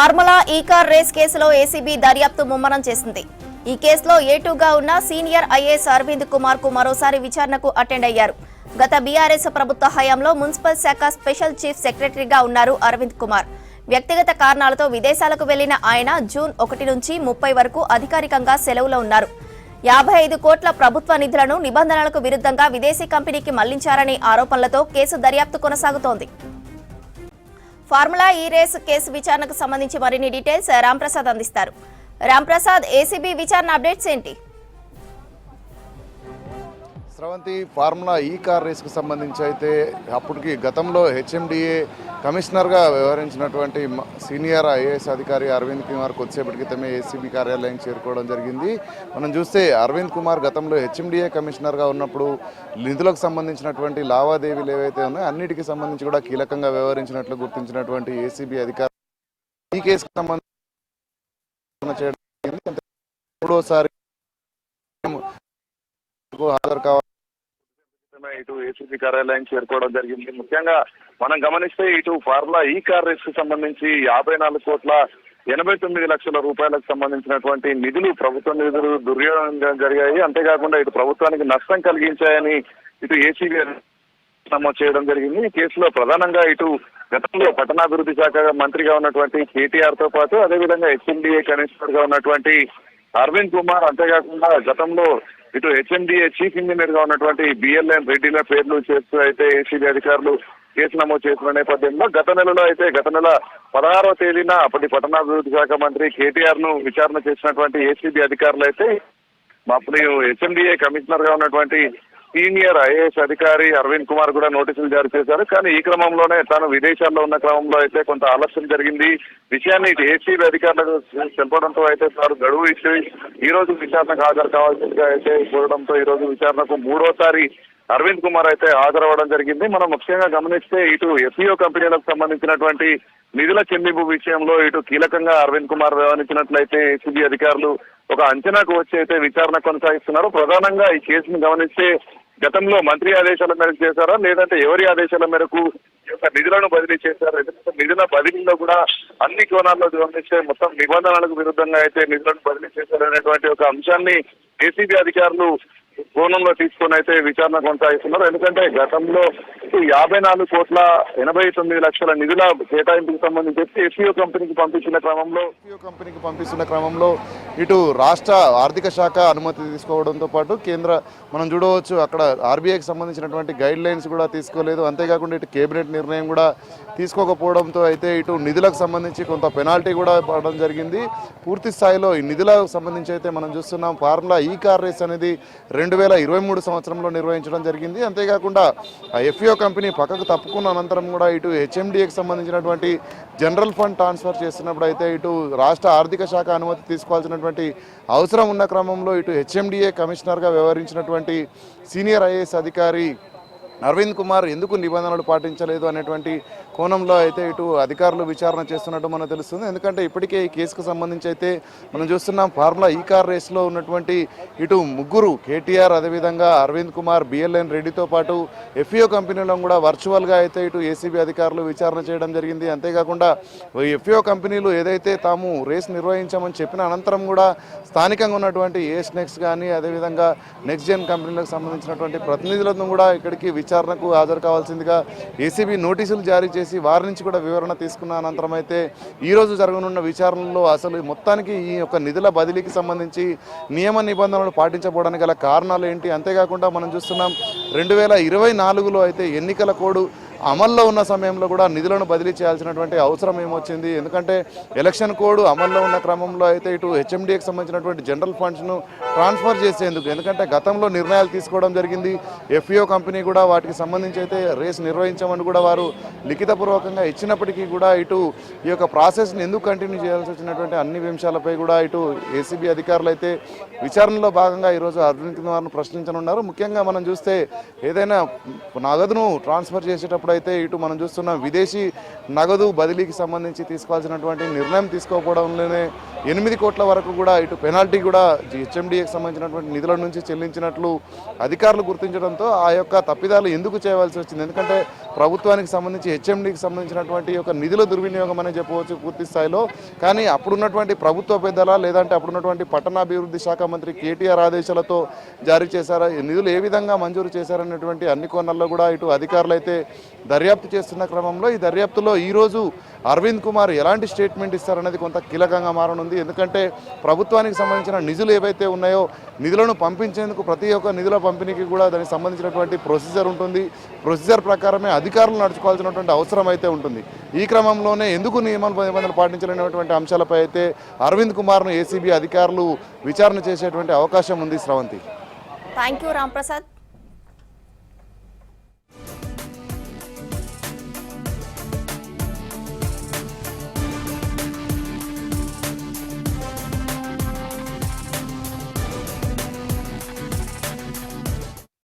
Formula E car race కేసులో ACB దర్యాప్తు ముమ్మరం చేసింది. ఈ కేసులో ఏటూగా ఉన్న సీనియర్ ఐఏఎస్ అరవింద్ కుమార్కు మరోసారి విచారణకు అటెండ్ అయ్యారు. గత బీఆర్ఎస్ ప్రభుత్వ హయాంలో మున్సిపల్ శాఖ స్పెషల్ చీఫ్ సెక్రటరీగా ఉన్నారు అరవింద్ కుమార్. వ్యక్తిగత కారణాలతో విదేశాలకు వెళ్ళిన ఆయన జూన్ ఒకటి నుంచి ముప్పై వరకు అధికారికంగా సెలవులో ఉన్నారు. యాభై ఐదు కోట్ల ప్రభుత్వ నిధులను నిబంధనలకు విరుద్ధంగా విదేశీ కంపెనీకి మళ్ళించారనే ఆరోపణలతో కేసు దర్యాప్తు కొనసాగుతోంది. ఫార్ములా ఈ రేస్ కేసు విచారణకు సంబంధించి మరిన్ని డీటెయిల్స్ రాంప్రసాద్ అందిస్తారు. రాంప్రసాద్ ఏసీబీ విచారణ అప్డేట్స్ ఏంటి? స్రవంతి ఫార్ములా ఈ కార్ రేస్కు సంబంధించి అయితే అప్పటికి గతంలో హెచ్ఎండిఏ కమిషనర్గా వ్యవహరించినటువంటి సీనియర్ ఐఏఎస్ అధికారి అరవింద్ కుమార్ కొద్దిసేపటి క్రితమే ఏసీబీ కార్యాలయం చేరుకోవడం జరిగింది. మనం చూస్తే అరవింద్ కుమార్ గతంలో హెచ్ఎండిఏ కమిషనర్గా ఉన్నప్పుడు నిధులకు సంబంధించినటువంటి లావాదేవీలు ఏవైతే ఉన్నాయో అన్నిటికీ సంబంధించి కూడా కీలకంగా వ్యవహరించినట్లు గుర్తించినటువంటి ఏసీబీ అధికారి ఈ కేసుకు సంబంధించి మూడోసారి హాజరు కావాలి మాత్రమే ఇటు ఏసీసీ కార్యాలయం చేరుకోవడం జరిగింది. ముఖ్యంగా మనం గమనిస్తే ఇటు ఫార్ములా ఈ కార్ రేస్కు సంబంధించి యాభై నాలుగు కోట్ల ఎనభై తొమ్మిది లక్షల రూపాయలకు సంబంధించినటువంటి నిధులు ప్రభుత్వ నిధులు దుర్యోగం జరిగాయి. అంతేకాకుండా ఇటు ప్రభుత్వానికి నష్టం కలిగించాయని ఇటు ఏసీబీ నమోదు చేయడం జరిగింది. ఈ కేసులో ప్రధానంగా ఇటు గతంలో పట్టణాభివృద్ధి శాఖ మంత్రిగా ఉన్నటువంటి కేటీఆర్తో పాటు అదేవిధంగా హెచ్ఎండిఏ కమిషనర్గా ఉన్నటువంటి అరవింద్ కుమార్ అంతేకాకుండా గతంలో ఇటు హెచ్ఎండిఏ చీఫ్ ఇంజనీర్గా ఉన్నటువంటి బిఎల్ఎన్ రెడ్డిల పేర్లు చేస్తూ అయితే ఏసీబీ అధికారులు కేసు నమోదు చేసిన నేపథ్యంలో గత నెలలో అయితే గత నెల పదహారవ తేదీన అప్పటి పట్టణాభివృద్ధి శాఖ మంత్రి కేటీఆర్ను విచారణ చేసినటువంటి ఏసీబీ అధికారులు అయితే అప్పుడు హెచ్ఎండిఏ కమిషనర్గా ఉన్నటువంటి సీనియర్ ఐఏఎస్ అధికారి అరవింద్ కుమార్ కూడా నోటీసులు జారీ చేశారు. కానీ ఈ క్రమంలోనే తాను విదేశాల్లో ఉన్న క్రమంలో అయితే కొంత ఆలస్యం జరిగింది. విషయాన్ని ఇటు ఏసీబీ అధికారులకు తెలపడంతో అయితే తాను గడువు ఇచ్చి ఈ రోజు విచారణకు హాజరు కావాల్సిందిగా అయితే కోరడంతో ఈ రోజు విచారణకు మూడోసారి అరవింద్ కుమార్ అయితే హాజరవ్వడం జరిగింది. మనం ముఖ్యంగా గమనిస్తే ఇటు ఎఫ్ఈఓ కంపెనీలకు సంబంధించినటువంటి నిధుల చెల్లింపు విషయంలో ఇటు కీలకంగా అరవింద్ కుమార్ వ్యవహరించినట్లయితే ఏసీబీ అధికారులు ఒక అంచనాకు వచ్చి అయితే విచారణ కొనసాగిస్తున్నారు. ప్రధానంగా ఈ కేసును గమనిస్తే గతంలో మంత్రి ఆదేశాల మేరకు చేశారా? లేదంటే ఎవరి ఆదేశాల మేరకు యొక్క నిధులను బదిలీ చేశారు? ఎందుకంటే నిధుల బదిలీలో కూడా అన్ని కోణాల్లో గమనిస్తే మొత్తం నిబంధనలకు విరుద్ధంగా అయితే నిధులను బదిలీ చేశారనేటువంటి ఒక అంశాన్ని ఏసీబీ అధికారులు కోణంలో తీసుకొని అయితే విచారణ కొనసాగిస్తున్నారు. ఎందుకంటే గతంలో యాభై నాలుగు కోట్ల ఎనభై తొమ్మిది లక్షల నిధుల కేటాయింపుకు సంబంధించి ఎఫ్ఈఓ కంపెనీకి పంపించిన క్రమంలో ఎఫ్పిఓ కంపెనీకి పంపిస్తున్న క్రమంలో ఇటు రాష్ట్ర ఆర్థిక శాఖ అనుమతి తీసుకోవడంతో పాటు కేంద్ర మనం చూడవచ్చు అక్కడ ఆర్బీఐకి సంబంధించినటువంటి గైడ్ లైన్స్ కూడా తీసుకోలేదు. అంతేకాకుండా ఇటు కేబినెట్ నిర్ణయం కూడా తీసుకోకపోవడంతో అయితే ఇటు నిధులకు సంబంధించి కొంత పెనాల్టీ కూడా పడడం జరిగింది. పూర్తి స్థాయిలో ఈ నిధులకు సంబంధించి అయితే మనం చూస్తున్నాం. ఫార్ములా ఈ కార్ రేస్ అనేది రెండు వేల ఇరవై మూడు సంవత్సరంలో నిర్వహించడం జరిగింది. అంతేకాకుండా ఆ ఎఫ్ఈఓ కంపెనీ పక్కకు తప్పుకున్న అనంతరం కూడా ఇటు హెచ్ఎండిఏకి సంబంధించినటువంటి జనరల్ ఫండ్ ట్రాన్స్ఫర్ చేస్తున్నప్పుడు అయితే ఇటు రాష్ట్ర ఆర్థిక శాఖ అనుమతి తీసుకోవాల్సినటువంటి అవసరం ఉన్న క్రమంలో ఇటు హెచ్ఎండిఏ కమిషనర్గా వ్యవహరించినటువంటి సీనియర్ ఐఏఎస్ అధికారి అరవింద్ కుమార్ ఎందుకు నిబంధనలు పాటించలేదు అనేటువంటి కోణంలో అయితే ఇటు అధికారులు విచారణ చేస్తున్నట్టు మనకు తెలుస్తుంది. ఎందుకంటే ఇప్పటికే ఈ కేసుకు సంబంధించి అయితే మనం చూస్తున్నాం ఫార్ములా ఈ కార్ రేస్లో ఉన్నటువంటి ఇటు ముగ్గురు కేటీఆర్ అదేవిధంగా అరవింద్ కుమార్ బిఎల్ఎన్ రెడ్డితో పాటు ఎఫ్ఈఓ కంపెనీలో కూడా వర్చువల్గా అయితే ఇటు ఏసీబీ అధికారులు విచారణ చేయడం జరిగింది. అంతేకాకుండా ఎఫ్ఈఓ కంపెనీలు ఏదైతే తాము రేస్ నిర్వహించామని చెప్పిన అనంతరం కూడా స్థానికంగా ఉన్నటువంటి ఏస్ నెక్స్ట్ కానీ అదేవిధంగా నెక్స్ట్ జెన్ కంపెనీలకు సంబంధించినటువంటి ప్రతినిధులను కూడా ఇక్కడికి విచారణకు హాజరు కావాల్సిందిగా ఏసీబీ నోటీసులు జారీ చేసి వారి నుంచి కూడా వివరణ తీసుకున్న అనంతరం అయితే ఈరోజు జరగనున్న విచారణలో అసలు మొత్తానికి ఈ యొక్క నిధుల బదిలీకి సంబంధించి నియమ నిబంధనలు పాటించకపోవడానికి గల కారణాలు ఏంటి? అంతేకాకుండా మనం చూస్తున్నాం రెండు వేల ఇరవై నాలుగులో అయితే ఎన్నికల కోడ్ అమల్లో ఉన్న సమయంలో కూడా నిధులను బదిలీ చేయాల్సినటువంటి అవసరం ఏమొచ్చింది? ఎందుకంటే ఎలక్షన్ కోడ్ అమల్లో ఉన్న క్రమంలో అయితే ఇటు హెచ్ఎండిఏకి సంబంధించినటువంటి జనరల్ ఫండ్స్ను ట్రాన్స్ఫర్ చేసేందుకు ఎందుకంటే గతంలో నిర్ణయాలు తీసుకోవడం జరిగింది. ఎఫ్ఈఓ కంపెనీ కూడా వాటికి సంబంధించి అయితే రేస్ నిర్వహించమని కూడా వారు లిఖితపూర్వకంగా ఇచ్చినప్పటికీ కూడా ఇటు ఈ యొక్క ప్రాసెస్ని ఎందుకు కంటిన్యూ చేయాల్సి వచ్చినటువంటి అన్ని అంశాలపై కూడా ఇటు ఏసీబీ అధికారులు అయితే విచారణలో భాగంగా ఈరోజు అరవింద్ కుమార్ను ప్రశ్నించనున్నారు. ముఖ్యంగా మనం చూస్తే ఏదైనా నగదును ట్రాన్స్ఫర్ చేసేటప్పుడు ఉన్నప్పుడైతే ఇటు మనం చూస్తున్న విదేశీ నగదు బదిలీకి సంబంధించి తీసుకోవాల్సినటువంటి నిర్ణయం తీసుకోకపోవడంలోనే ఎనిమిది కోట్ల వరకు కూడా ఇటు పెనాల్టీ కూడా హెచ్ఎండిఏకి సంబంధించినటువంటి నిధుల నుంచి చెల్లించినట్లు అధికారులు గుర్తించడంతో ఆ యొక్క తప్పిదాలు ఎందుకు చేయవలసి వచ్చింది? ఎందుకంటే ప్రభుత్వానికి సంబంధించి హెచ్ఎండికి సంబంధించినటువంటి యొక్క నిధుల దుర్వినియోగం అని చెప్పవచ్చు పూర్తి స్థాయిలో. కానీ అప్పుడున్నటువంటి ప్రభుత్వ పెద్దల లేదంటే అప్పుడున్నటువంటి పట్టణాభివృద్ధి శాఖ మంత్రి కేటీఆర్ ఆదేశాలతో జారీ చేశారా? నిధులు ఏ విధంగా మంజూరు చేశారనేటువంటి అన్ని కోణాల్లో కూడా ఇటు అధికారులు అయితే దర్యాప్తు చేస్తున్న క్రమంలో ఈ దర్యాప్తులో ఈరోజు అరవింద్ కుమార్ ఎలాంటి స్టేట్మెంట్ ఇస్తారనేది కొంత కీలకంగా మారనుంది. ఎందుకంటే ప్రభుత్వానికి సంబంధించిన నిధులు ఏవైతే ఉన్నాయో నిధులను పంపించేందుకు ప్రతి ఒక్క నిధుల పంపిణీకి కూడా దానికి సంబంధించినటువంటి ప్రొసీజర్ ఉంటుంది. ప్రొసీజర్ ప్రకారమే అధికారులు నడుచుకోవాల్సినటువంటి అవసరం అయితే ఉంటుంది. ఈ క్రమంలోనే ఎందుకు నియమాలు నిబంధనలు పాటించలేనటువంటి అంశాలపై అయితే అరవింద్ కుమార్ను ఏసీబీ అధికారులు విచారణ చేసేటువంటి అవకాశం ఉంది స్రవంతి థ్యాంక్ యూ రాంప్రసాద్